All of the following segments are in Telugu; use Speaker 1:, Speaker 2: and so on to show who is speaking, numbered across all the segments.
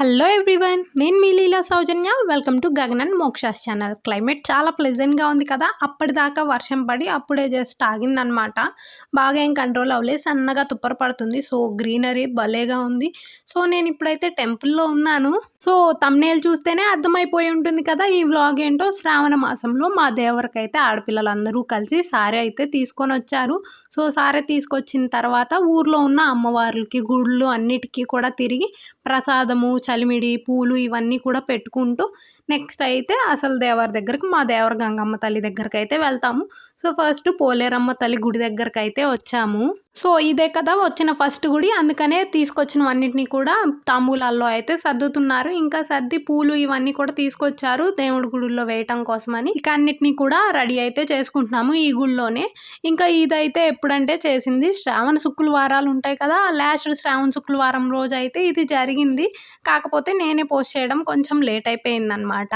Speaker 1: హలో ఎవ్రీవన్ నేను మీ Leela Soujanya. Welcome to Gagan and Moksha's channel climate చాలా ప్లెజెంట్గా ఉంది కదా? అప్పటిదాకా వర్షం పడి అప్పుడే జస్ట్ ఆగిందనమాట బాగా ఏం కంట్రోల్ అవ్వలేదు. సన్నగా తుప్పర పడుతుంది. సో గ్రీనరీ భలేగా ఉంది. సో నేను ఇప్పుడైతే టెంపుల్లో ఉన్నాను. సో తమ్నేల్ చూస్తేనే అర్థమైపోయి ఉంటుంది కదా ఈ వ్లాగ్ ఏంటో. శ్రావణ మాసంలో మా దేవరకైతే ఆడపిల్లలందరూ కలిసి సారీ అయితే తీసుకొని వచ్చారు. సో సారీ తీసుకొచ్చిన తర్వాత ఊర్లో ఉన్న అమ్మవార్లకి గుళ్ళు అన్నిటికీ కూడా తిరిగి ప్రసాదము చలిమిడి పూలు ఇవన్నీ కూడా పెట్టుకుంటూ నెక్స్ట్ అయితే అసలు దేవర దగ్గరికి మా దేవర గంగమ్మ తల్లి దగ్గరికి అయితే వెళ్తాము. సో ఫస్ట్ పోలేరమ్మ తల్లి గుడి దగ్గరకు అయితే వచ్చాము. సో ఇదే కదా వచ్చిన ఫస్ట్ గుడి. అందుకనే తీసుకొచ్చినవన్నిటిని కూడా తాంబూలాల్లో అయితే సర్దుతున్నారు. ఇంకా సర్ది పూలు ఇవన్నీ కూడా తీసుకొచ్చారు దేవుడి గుడిలో వేయటం కోసమని. ఇక అన్నిటినీ కూడా రెడీ అయితే చేసుకుంటున్నాము ఈ గుడిలోనే. ఇంకా ఇదైతే ఎప్పుడంటే చేసింది శ్రావణ శుక్రవారాలు ఉంటాయి కదా లాస్ట్ శ్రావణ శుక్రవారం రోజు అయితే ఇది జరిగింది. కాకపోతే నేనే పోస్ట్ చేయడం కొంచెం లేట్ అయిపోయింది అనమాట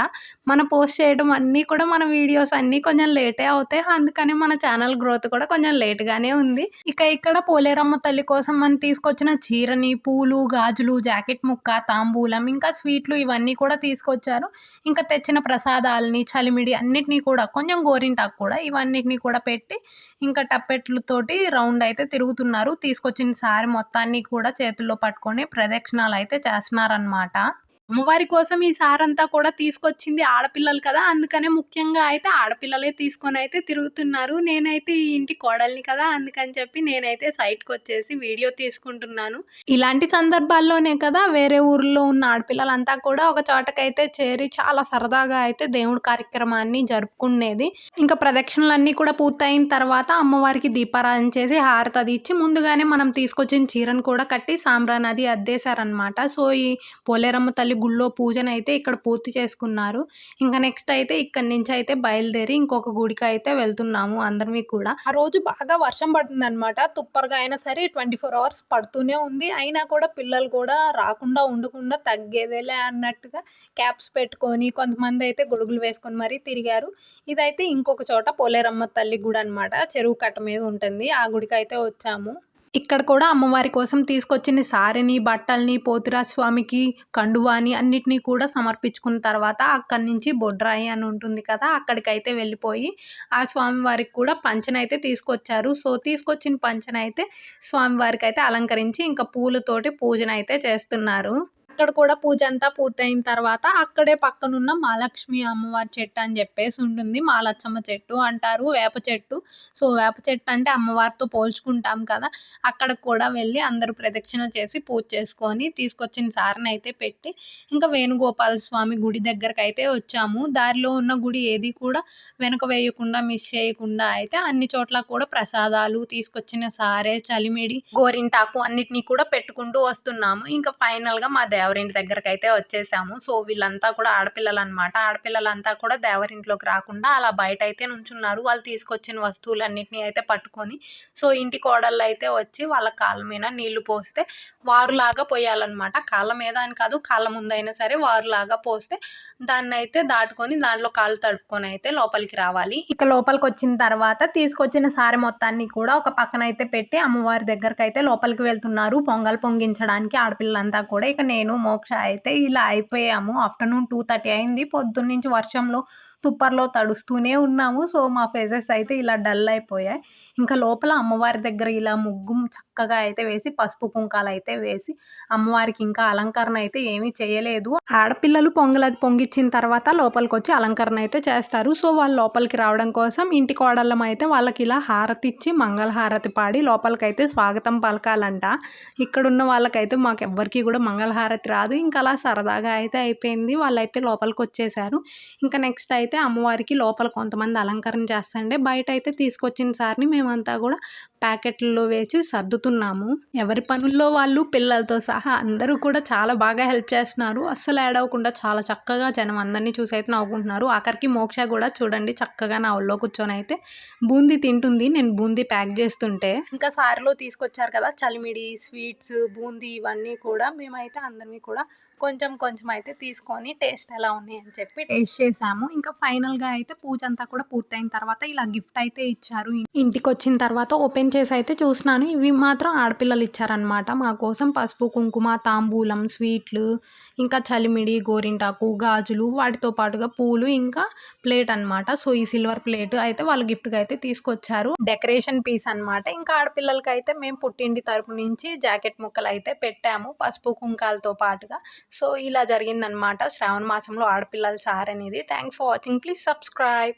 Speaker 1: మన పోస్ట్ చేయడం అన్నీ కూడా మన వీడియోస్ అన్నీ కొంచెం లేటే అవుతాయి. కానీ మన ఛానల్ గ్రోత్ కూడా కొంచెం లేట్గానే ఉంది. ఇక ఇక్కడ పోలేరమ్మ తల్లి కోసం మనం తీసుకొచ్చిన చీరని పూలు గాజులు జాకెట్ ముక్క తాంబూలం ఇంకా స్వీట్లు ఇవన్నీ కూడా తీసుకొచ్చారు. ఇంకా తెచ్చిన ప్రసాదాలని చలిమిడి అన్నిటినీ కూడా కొంచెం గోరింటాకు కూడా ఇవన్నిటిని కూడా పెట్టి ఇంకా టప్పెట్లతోటి రౌండ్ అయితే తిరుగుతున్నారు. తీసుకొచ్చిన సారి మొత్తాన్ని కూడా చేతుల్లో పట్టుకొని ప్రదక్షిణాలు అయితే చేస్తున్నారనమాట అమ్మవారి కోసం ఈ సారంతా కూడా తీసుకొచ్చింది ఆడపిల్లలు కదా. అందుకనే ముఖ్యంగా అయితే ఆడపిల్లలే తీసుకొని అయితే తిరుగుతున్నారు. నేనైతే ఈ ఇంటి కోడల్ని కదా అందుకని చెప్పి నేనైతే సైట్కి వచ్చేసి వీడియో తీసుకుంటున్నాను. ఇలాంటి సందర్భాల్లోనే కదా వేరే ఊర్లో ఉన్న ఆడపిల్లలంతా కూడా ఒక చోటకైతే చేరి చాలా సరదాగా అయితే దేవుడి కార్యక్రమాన్ని జరుపుకునేది. ఇంకా ప్రదక్షిణలన్నీ కూడా పూర్తయిన తర్వాత అమ్మవారికి దీపారాధన చేసి హారతి అది ఇచ్చి ముందుగానే మనం తీసుకొచ్చిన చీరను కూడా కట్టి సాంబ్రాన్ అది అద్దేశారనమాట సో ఈ పోలేరమ్మ తల్లి గుళ్ళో పూజనైతే ఇక్కడ పూర్తి చేసుకున్నారు. ఇంకా నెక్స్ట్ అయితే ఇక్కడి నుంచి అయితే బయలుదేరి ఇంకొక గుడికి అయితే వెళ్తున్నాము అందరివి కూడా. ఆ రోజు బాగా వర్షం పడుతుంది అనమాట తుప్పరగా అయినా సరే ట్వంటీ ఫోర్ అవర్స్ పడుతూనే ఉంది. అయినా కూడా పిల్లలు కూడా రాకుండా ఉండకుండా తగ్గేదేలే అన్నట్టుగా క్యాప్స్ పెట్టుకొని కొంతమంది అయితే గొడుగులు వేసుకొని మరీ తిరిగారు. ఇదైతే ఇంకొక చోట పోలేరమ్మ తల్లి గుడి అనమాట చెరువు కట్ట మీద ఉంటుంది. ఆ గుడికి అయితే వచ్చాము. ఇక్కడ కూడా అమ్మవారి కోసం తీసుకొచ్చిన సారిని బట్టల్ని పోతురాజు స్వామికి కండువాని అన్నిటినీ కూడా సమర్పించుకున్న తర్వాత అక్కడి నుంచి బొడ్రాయి అని ఉంటుంది కదా అక్కడికైతే వెళ్ళిపోయి ఆ స్వామివారికి కూడా పంచనైతే తీసుకొచ్చారు. సో తీసుకొచ్చిన పంచనైతే స్వామివారికి అయితే అలంకరించి ఇంకా పూలతోటి పూజన అయితే చేస్తున్నారు. అక్కడ కూడా పూజ అంతా పూర్తయిన తర్వాత అక్కడే పక్కనున్న మహాలక్ష్మి అమ్మవారి చెట్టు అని చెప్పేసి ఉంటుంది. మాలచ్చమ్మ చెట్టు అంటారు వేప చెట్టు. సో వేప చెట్టు అంటే అమ్మవారితో పోల్చుకుంటాం కదా. అక్కడ కూడా వెళ్ళి అందరూ ప్రదక్షిణ చేసి పూజ చేసుకొని తీసుకొచ్చిన సారని అయితే పెట్టి ఇంకా వేణుగోపాల స్వామి గుడి దగ్గరకు అయితే వచ్చాము. దారిలో ఉన్న గుడి ఏది కూడా వెనక వేయకుండా మిస్ చేయకుండా అయితే అన్ని చోట్ల కూడా ప్రసాదాలు తీసుకొచ్చిన సారే చలిమిడి గోరింటాకు అన్నిటినీ కూడా పెట్టుకుంటూ వస్తున్నాము. ఇంకా ఫైనల్గా మా దేవ దేవరింటి దగ్గరకు అయితే వచ్చేసాము. సో వీళ్ళంతా కూడా ఆడపిల్లలు అనమాట ఆడపిల్లలంతా కూడా దేవరింట్లోకి రాకుండా అలా బయట అయితే నుంచున్నారు. వాళ్ళు తీసుకొచ్చిన వస్తువులన్నిటిని అయితే పట్టుకొని సో ఇంటి కోడళ్ళు అయితే వచ్చి వాళ్ళ కాళ్ళ మీద నీళ్ళు పోస్తే వారులాగా పోయాలన్నమాట. కాళ్ళ మీద అని కాదు కాళ్ళ ముందైనా సరే వారులాగా పోస్తే దాన్ని అయితే దాటుకొని దాంట్లో కాళ్ళు తడుపుకొని అయితే లోపలికి రావాలి. ఇక లోపలికి వచ్చిన తర్వాత తీసుకొచ్చిన సారి మొత్తాన్ని కూడా ఒక పక్కన అయితే పెట్టి అమ్మవారి దగ్గరకు అయితే లోపలికి వెళ్తున్నారు. పొంగల్ పొంగించడానికి ఆడపిల్లలంతా కూడా. ఇక నేను మోక్ష అయితే ఇలా అయిపోయాము. ఆఫ్టర్నూన్ టూ థర్టీ అయింది. పొద్దున్న నుంచి వర్షంలో తుప్పర్లో తడుస్తూనే ఉన్నాము. సో మా ఫేసెస్ అయితే ఇలా డల్ అయిపోయాయి. ఇంకా లోపల అమ్మవారి దగ్గర ఇలా ముగ్గు చక్కగా అయితే వేసి పసుపు కుంకాలు అయితే వేసి అమ్మవారికి ఇంకా అలంకరణ అయితే ఏమీ చేయలేదు. ఆడపిల్లలు పొంగలది పొంగిచ్చిన తర్వాత లోపలికి వచ్చి అలంకరణ అయితే చేస్తారు. సో వాళ్ళు లోపలికి రావడం కోసం ఇంటి కోడళ్ళం అయితే వాళ్ళకి ఇలా హారతి ఇచ్చి మంగళ హారతి పాడి లోపలికైతే స్వాగతం పలకాలంట. ఇక్కడున్న వాళ్ళకైతే మాకు ఎవ్వరికి కూడా మంగళహారతి రాదు. ఇంకా అలా సరదాగా అయితే అయిపోయింది. వాళ్ళైతే లోపలికి వచ్చేసారు ఇంకా నెక్స్ట్ అయితే అయితే అమ్మవారికి లోపల కొంతమంది అలంకరణ చేస్తుండే బయట అయితే తీసుకొచ్చిన సార్ని మేమంతా కూడా ప్యాకెట్లలో వేసి సర్దుతున్నాము. ఎవరి పనుల్లో వాళ్ళు పిల్లలతో సహా అందరూ కూడా చాలా బాగా హెల్ప్ చేస్తున్నారు. అస్సలు ఏడవకుండా అవ్వకుండా చాలా చక్కగా జనం అందరినీ చూసి అయితే నవ్వుకుంటున్నారు. ఆఖరికి మోక్ష కూడా చూడండి చక్కగా నా ఒళ్ళో కూర్చొని అయితే. బూందీ తింటుంది. నేను బూందీ ప్యాక్ చేస్తుంటే ఇంకా సారిలో తీసుకొచ్చారు కదా చలిమిడి స్వీట్స్ బూందీ ఇవన్నీ కూడా మేమైతే అందరినీ కూడా కొంచెం కొంచెం అయితే తీసుకొని టేస్ట్ ఎలా ఉన్నాయి అని చెప్పి టేస్ట్ చేసాము. ఇంకా ఫైనల్గా అయితే పూజ అంతా కూడా పూర్తయిన తర్వాత ఇలా గిఫ్ట్ అయితే ఇచ్చారు. ఇంటికి వచ్చిన తర్వాత ఓపెన్ చేసి అయితే చూసినాను. ఇవి మాత్రం ఆడపిల్లలు ఇచ్చారనమాట మా కోసం పసుపు కుంకుమ తాంబూలం స్వీట్లు ఇంకా చలిమిడి గోరింటాకు గాజులు వాటితో పాటుగా పూలు ఇంకా ప్లేట్ అనమాట సో ఈ సిల్వర్ ప్లేట్ అయితే వాళ్ళు గిఫ్ట్గా అయితే తీసుకొచ్చారు. డెకరేషన్ పీస్ అనమాట ఇంకా ఆడపిల్లలకి అయితే మేము పుట్టింటి తరపు నుంచి జాకెట్ ముక్కలు అయితే పెట్టాము పసుపు కుంకాలతో పాటుగా. సో ఇలా జరిగిందనమాట శ్రావణ మాసంలో ఆడపిల్లల సార్ అనేది. Thanks for watching please subscribe